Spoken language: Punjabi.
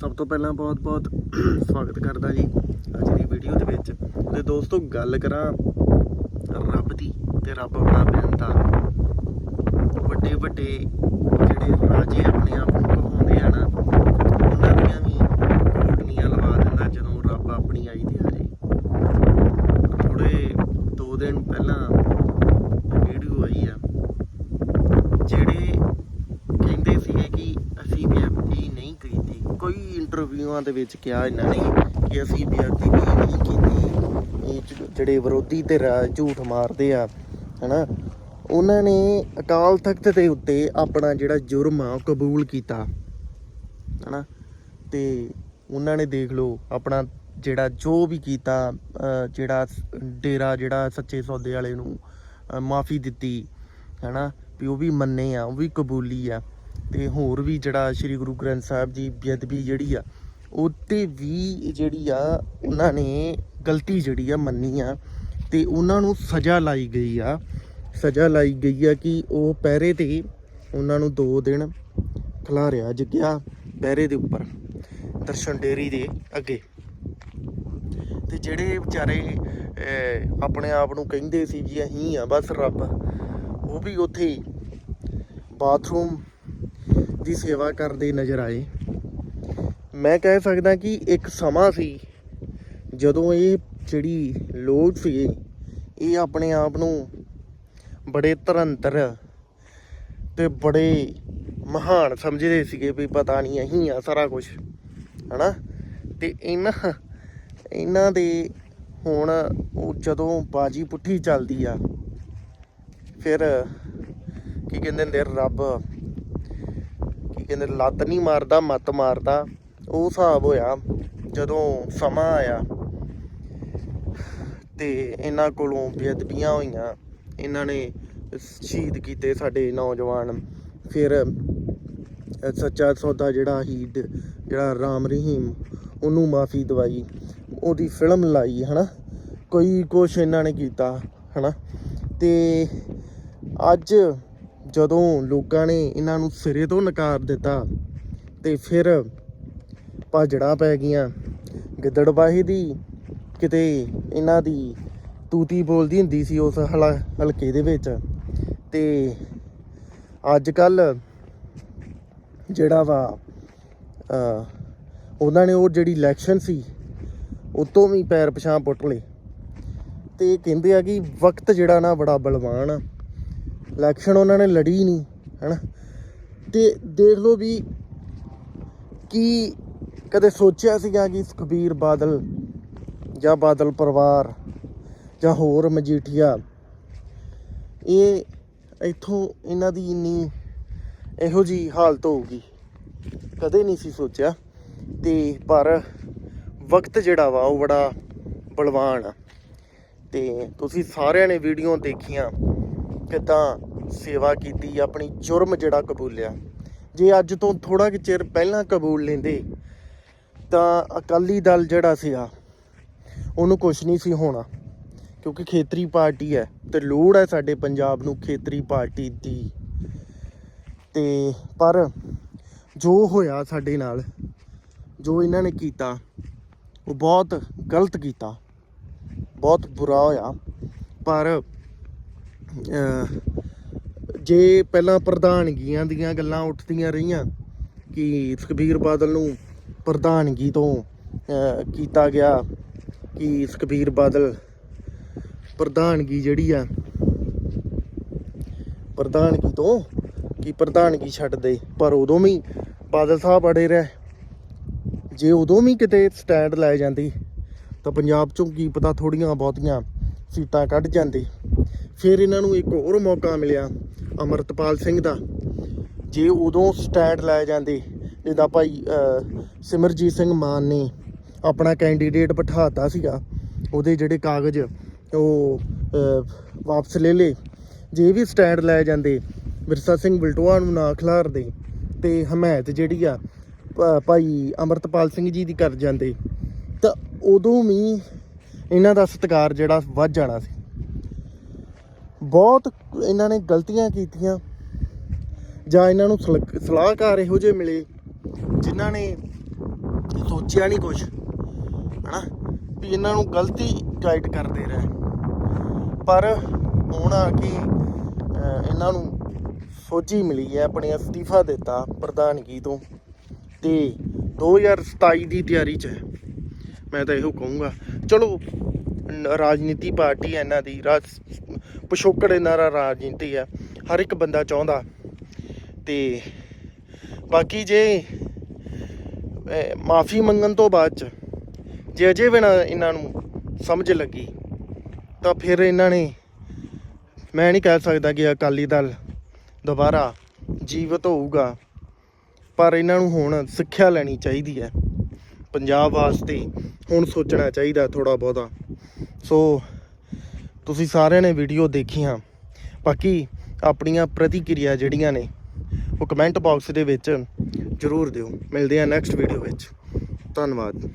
ਸਭ ਤੋਂ ਪਹਿਲਾਂ ਬਹੁਤ-ਬਹੁਤ ਸਵਾਗਤ ਕਰਦਾ ਜੀ ਅੱਜ ਦੀ ਵੀਡੀਓ ਦੇ ਵਿੱਚ। ਤੇ ਦੋਸਤੋ, ਗੱਲ ਕਰਾਂ ਰੱਬ ਦੀ ਤੇ ਰੱਬ ਬੜਾ ਬੇਨਤਾ ਵੱਡੇ ਵੱਡੇ ਜਿਹੜੇ ਰਾਜੇ ਆਪਣੇ ਆਪ ਨੂੰ ਆ ਨਾ, ਉਹਨਾਂ ਦੀਆਂ ਵੀ ਕੋਟਨੀਆਂ ਲਵਾ ਦਿੰਦਾ ਜਦੋਂ ਰੱਬ ਆਪਣੀ ਆਈ ਤੇ ਆ ਜਾਏ। ਥੋੜੇ ਦੋ ਦਿਨ ਪਹਿਲਾਂ ਵੀਡੀਓ ਆਈ ਆ, ਜਿਹੜੇ ਕਹਿੰਦੇ ਸੀਗੇ ਕਿ ਅਸੀਂ ਬੇਅਦਬੀ ਨਹੀਂ ਕੀਤੀ ਕੋਈ ਇੰਟਰਵਿਊਆਂ ਦੇ ਵਿੱਚ ਕਿਹਾ ਇਹਨਾਂ ਨੇ ਕਿ ਅਸੀਂ ਬੇਅਦਬੀ ਨਹੀਂ ਕੀਤੀ। ਇਹ ਜਿਹੜੇ ਵਿਰੋਧੀ ਤੇ ਝੂਠ ਮਾਰਦੇ ਆ, ਹਨਾ? ਉਹਨਾਂ ਨੇ ਅਕਾਲ ਤਖਤ ਦੇ ਉੱਤੇ ਆਪਣਾ ਜਿਹੜਾ ਜੁਰਮ ਆ, ਉਹ ਕਬੂਲ ਕੀਤਾ, ਹਨਾ? ਤੇ ਉਹਨਾਂ ਨੇ ਦੇਖ ਲਓ, ਆਪਣਾ ਜਿਹੜਾ ਜੋ ਵੀ ਕੀਤਾ ਜਿਹੜਾ ਡੇਰਾ ਜਿਹੜਾ ਸੱਚੇ ਸੌਦੇ ਵਾਲੇ ਨੂੰ ਮਾਫੀ ਦਿੱਤੀ, ਹੈਨਾ? ਵੀ ਉਹ ਵੀ ਮੰਨੇ ਆ, ਉਹ ਵੀ ਕਬੂਲੀ ਆ। ਤੇ ਹੋਰ ਵੀ ਜਿਹੜਾ ਸ੍ਰੀ ਗੁਰੂ ਗ੍ਰੰਥ ਸਾਹਿਬ ਜੀ ਬੇਅਦਬੀ ਜਿਹੜੀ ਆ, ਉਹਤੇ ਵੀ ਜਿਹੜੀ ਆ, ਉਹਨਾਂ ਨੇ ਗਲਤੀ ਜਿਹੜੀ ਆ ਮੰਨੀ ਆ ਤੇ ਉਹਨਾਂ ਨੂੰ ਸਜ਼ਾ ਲਾਈ ਗਈ ਆ। ਸਜ਼ਾ ਲਾਈ ਗਈ ਆ ਕਿ ਉਹ ਪਹਿਰੇ ਤੇ ਉਹਨਾਂ ਨੂੰ 2 ਦਿਨ ਖਿਲਾਰਿਆ ਜਗਿਆ ਪਹਿਰੇ ਦੇ ਉੱਪਰ, ਦਰਸ਼ਨ ਡੇਰੀ ਦੇ ਅੱਗੇ। ਤੇ ਜਿਹੜੇ ਵਿਚਾਰੇ ਆਪਣੇ ਆਪ ਨੂੰ ਕਹਿੰਦੇ ਸੀ ਵੀ ਅਸੀਂ ਆ, ਬਸ ਰੱਬ, ਉਹ ਵੀ ਉੱਥੇ ਬਾਥਰੂਮ ਦੀ ਸੇਵਾ ਕਰਦੇ ਨਜ਼ਰ ਆਏ। ਮੈਂ ਕਹਿ ਸਕਦਾ ਕਿ ਇੱਕ ਸਮਾਂ ਸੀ, ਜਦੋਂ ਇਹ ਜਿਹੜੀ ਲੋਕ ਸੀ, ਇਹ ਆਪਣੇ ਆਪ ਨੂੰ ਬੜੇ ਤਰੰਤਰ ਤੇ ਬੜੇ ਮਹਾਨ ਸਮਝਦੇ ਸੀਗੇ ਵੀ ਪਤਾ ਨਹੀਂ ਅਸੀਂ ਆ ਸਾਰਾ ਕੁਝ ਹਨਾ? ਤੇ ਇਹਨਾਂ ਇਹਨਾਂ ਦੇ ਹੁਣ ਉਹ ਜਦੋਂ ਬਾਜੀ ਪੁੱਠੀ ਚੱਲਦੀ ਆ, ਫਿਰ ਕੀ ਕਹਿੰਦੇ ਨੇ ਰੱਬ ਕਹਿੰਦੇ ਲੱਤ ਨਹੀਂ ਮਾਰਦਾ, ਮੱਤ ਮਾਰਦਾ, ਉਹ ਹਿਸਾਬ ਹੋਇਆ ਜਦੋਂ ਸਮਾਂ ਆਇਆ ਤੇ ਇਹਨਾਂ ਕੋਲੋਂ ਬੇਅਦਬੀਆਂ ਹੋਈਆਂ। ਇਹਨਾਂ ਨੇ ਸ਼ਹੀਦ ਕੀਤੇ ਸਾਡੇ ਨੌਜਵਾਨ। ਫਿਰ ਸੱਚਾ ਸੌਦਾ ਜਿਹੜਾ ਹੀ ਜਿਹੜਾ ਰਾਮ ਰਹੀਮ, ਉਹਨੂੰ ਮਾਫੀ ਦਵਾਈ। ਉਹਦੀ ਫਿਲਮ ਲਾਈ, ਹਨਾ? ਕੋਈ ਕੁਛ ਇਹਨਾਂ ਨੇ ਕੀਤਾ, ਹਨਾ? ਤੇ ਅੱਜ ਜਦੋਂ ਲੋਕਾਂ ਨੇ ਇਹਨਾਂ ਨੂੰ ਸਿਰੇ ਤੋਂ ਨਕਾਰ ਦਿੱਤਾ ਤੇ ਫਿਰ ਭਾਜੜਾਂ ਪੈ ਗਈਆਂ। ਗਿੱਦੜਬਾਹੀ ਦੀ ਕਿਤੇ ਇਹਨਾਂ ਦੀ ਤੂਤੀ ਬੋਲਦੀ ਹੁੰਦੀ ਸੀ ਉਸ ਹਲਾ- ਹਲਕੇ ਦੇ ਵਿੱਚ। ਤੇ ਅੱਜ ਕੱਲ ਜਿਹੜਾ ਵਾ ਉਹਨਾਂ ਨੇ ਉਹ ਜਿਹੜੀ ਇਲੈਕਸ਼ਨ ਸੀ ਉਤੋਂ ਵੀ ਪੈਰ ਪਛਾਂ ਪੁੱਟ ਲਏ। ਤੇ ਕਹਿੰਦੇ ਆ ਕਿ ਵਕਤ ਜਿਹੜਾ ਨਾ ਬੜਾ ਬਲਵਾਨ ਆ। ਇਲੈਕਸ਼ਨ ਉਹਨਾਂ ਨੇ ਲੜੀ ਨਹੀਂ, ਹੈਨਾ? ਤੇ ਦੇਖ ਲਓ ਵੀ ਕੀ ਕਦੇ ਸੋਚਿਆ ਸੀਗਾ ਕਿ ਸੁਖਬੀਰ ਬਾਦਲ ਜਾਂ ਬਾਦਲ ਪਰਿਵਾਰ ਜਾਂ ਹੋਰ ਮਜੀਠੀਆ, ਇਹ ਇੱਥੋਂ ਇਹਨਾਂ ਦੀ ਇੰਨੀ ਇਹੋ ਜੀ ਹਾਲਤ ਹੋਊਗੀ? ਕਦੇ ਨਹੀਂ ਸੀ ਸੋਚਿਆ। ਤੇ ਪਰ ਵਕਤ ਜਿਹੜਾ ਵਾ ਉਹ ਬੜਾ ਬਲਵਾਨ ਆ। ਤੇ ਤੁਸੀਂ ਸਾਰਿਆਂ ਨੇ ਵੀਡੀਓ ਦੇਖੀਆਂ। ਕਿਦਾਂ ਸੇਵਾ ਕੀਤੀ, ਆਪਣੀ ਜੁਰਮ ਜਿਹੜਾ ਕਬੂਲਿਆ। ਜੇ ਅੱਜ ਤੋਂ ਥੋੜਾ ਕਿ ਚਿਰ ਪਹਿਲਾਂ ਕਬੂਲ ਲੈਂਦੇ, ਤਾਂ ਅਕਾਲੀ ਦਲ ਜਿਹੜਾ ਸੀਗਾ, ਉਹਨੂੰ ਕੁਝ ਨਹੀਂ ਸੀ ਹੋਣਾ। ਕਿਉਂਕਿ ਖੇਤਰੀ ਪਾਰਟੀ ਹੈ ਤੇ ਲੋੜ ਹੈ ਸਾਡੇ ਪੰਜਾਬ ਨੂੰ ਖੇਤਰੀ ਪਾਰਟੀ ਦੀ। ਤੇ ਪਰ ਜੋ ਹੋਇਆ ਸਾਡੇ ਨਾਲ, ਜੋ ਇਹਨਾਂ ਨੇ ਕੀਤਾ, ਉਹ ਬਹੁਤ ਗਲਤ ਕੀਤਾ। ਬਹੁਤ ਬੁਰਾ ਹੋਇਆ। ਪਰ ਜੇ ਪਹਿਲਾਂ ਪ੍ਰਧਾਨਗੀਆਂ ਦੀਆਂ ਗੱਲਾਂ ਉੱਠਦੀਆਂ ਰਹੀਆਂ ਕਿ ਸੁਖਬੀਰ ਬਾਦਲ ਨੂੰ ਪ੍ਰਧਾਨਗੀ ਤੋਂ ਕੀਤਾ ਗਿਆ ਕਿ ਸੁਖਬੀਰ ਬਾਦਲ ਪ੍ਰਧਾਨਗੀ ਜਿਹੜੀ ਆ, ਪ੍ਰਧਾਨਗੀ ਤੋਂ ਕਿ ਪ੍ਰਧਾਨਗੀ ਛੱਡ ਦੇ, ਪਰ ਉਦੋਂ ਵੀ ਬਾਦਲ ਸਾਹਿਬ ਅੜੇ ਰਹੇ। ਜੇ ਉਦੋਂ ਵੀ ਕਿਤੇ ਸਟੈਂਡ ਲੈ ਜਾਂਦੀ ਤਾਂ ਪੰਜਾਬ ਚੋਂ ਕੀ ਪਤਾ ਥੋੜੀਆਂ ਬਹੁਤੀਆਂ ਸੀਟਾਂ ਕੱਢ ਜਾਂਦੀ। ਫਿਰ ਇਹਨਾਂ ਨੂੰ ਇੱਕ ਹੋਰ ਮੌਕਾ ਮਿਲਿਆ ਅਮਰਤਪਾਲ ਸਿੰਘ ਦਾ। ਜੇ ਉਦੋਂ ਸਟੈਂਡ ਲੈ ਜਾਂਦੇ, ਜਿੱਦਾਂ ਭਾਈ ਸਿਮਰਜੀਤ ਸਿੰਘ ਮਾਨ ਨੇ ਆਪਣਾ ਕੈਂਡੀਡੇਟ ਬਿਠਾਤਾ ਸੀਗਾ, ਉਹਦੇ ਜਿਹੜੇ ਕਾਗਜ਼, ਉਹ ਵਾਪਸ ਲੈ ਲਏ। ਜੇ ਵੀ ਸਟੈਂਡ ਲੈ ਜਾਂਦੇ, ਵਿਰਸਾ ਸਿੰਘ ਬਲਟੋਆ ਨੂੰ ਨਾ ਖਿਲਾਰਦੇ, ਤੇ ਹਮਾਇਤ ਜਿਹੜੀ ਆ ਭਾਈ ਅਮਰਤਪਾਲ ਸਿੰਘ ਜੀ ਦੀ ਕਰ ਜਾਂਦੇ, ਤਾਂ ਉਦੋਂ ਵੀ ਇਹਨਾਂ ਦਾ ਸਤਿਕਾਰ ਜਿਹੜਾ ਵੱਧ ਜਾਣਾ ਸੀ। ਬਹੁਤ ਇਹਨਾਂ ਨੇ ਗਲਤੀਆਂ ਕੀਤੀਆਂ ਜਾਂ ਇਹਨਾਂ ਨੂੰ ਸਲਕ- ਸਲਾਹਕਾਰ ਇਹੋ ਜਿਹੇ ਮਿਲੇ ਜਿਨ੍ਹਾਂ ਨੇ ਸੋਚਿਆ ਨਹੀਂ ਕੁਝ ਹਨਾ? ਵੀ ਇਹਨਾਂ ਨੂੰ ਗਲਤੀ ਗਾਈਡ ਕਰਦੇ ਰਹੇ। ਪਰ ਹੁਣ ਆ ਕੇ ਇਹਨਾਂ ਨੂੰ ਸੋਝੀ ਮਿਲੀ ਹੈ, ਆਪਣੇ ਅਸਤੀਫਾ ਦਿੱਤਾ ਪ੍ਰਧਾਨਗੀ ਤੋਂ। ਤੇ 2027 ਦੀ ਤਿਆਰੀ 'ਚ ਮੈਂ ਤਾਂ ਇਹੋ ਕਹੂੰਗਾ। ਚਲੋ ਰਾਜਨੀਤੀ ਪਾਰਟੀ ਹੈ ਇਹਨਾਂ ਦੀ, ਰਾਜ ਪਿਛੋਕੜ ਇਹਨਾਂ ਦਾ ਰਾਜਨੀਤੀ ਹੈ ਹਰ ਇੱਕ ਬੰਦਾ ਚਾਹੁੰਦਾ। ਤੇ ਬਾਕੀ ਜੇ ਮਾਫੀ ਮੰਗਣ ਤੋਂ ਬਾਅਦ ਚ ਜੇ ਅਜੇ ਵੀ ਨਾ ਇਹਨਾਂ ਨੂੰ ਸਮਝ ਲੱਗੀ, ਤਾਂ ਫਿਰ ਇਹਨਾਂ ਨੇ, ਮੈਂ ਨਹੀਂ ਕਹਿ ਸਕਦਾ ਕਿ ਅਕਾਲੀ ਦਲ ਦੁਬਾਰਾ ਜੀਵਤ ਹੋਊਗਾ, ਪਰ ਇਹਨਾਂ ਨੂੰ ਹੁਣ ਸਿੱਖਿਆ ਲੈਣੀ ਚਾਹੀਦੀ ਹੈ। ਪੰਜਾਬ ਵਾਸਤੇ ਹੁਣ ਸੋਚਣਾ ਚਾਹੀਦਾ ਥੋੜਾ ਬਹੁਤਾ। ਸੋ ਤੁਸੀਂ ਸਾਰਿਆਂ ਨੇ ਵੀਡੀਓ ਦੇਖੀਆਂ। ਬਾਕੀ ਆਪਣੀਆਂ ਪ੍ਰਤੀਕਿਰਿਆ ਜਿਹੜੀਆਂ ਨੇ, ਉਹ ਕਮੈਂਟ ਬਾਕਸ ਦੇ ਵਿੱਚ ਜ਼ਰੂਰ ਦਿਓ। ਮਿਲਦੇ ਆ ਨੈਕਸਟ ਵੀਡੀਓ ਵਿੱਚ। ਧੰਨਵਾਦ।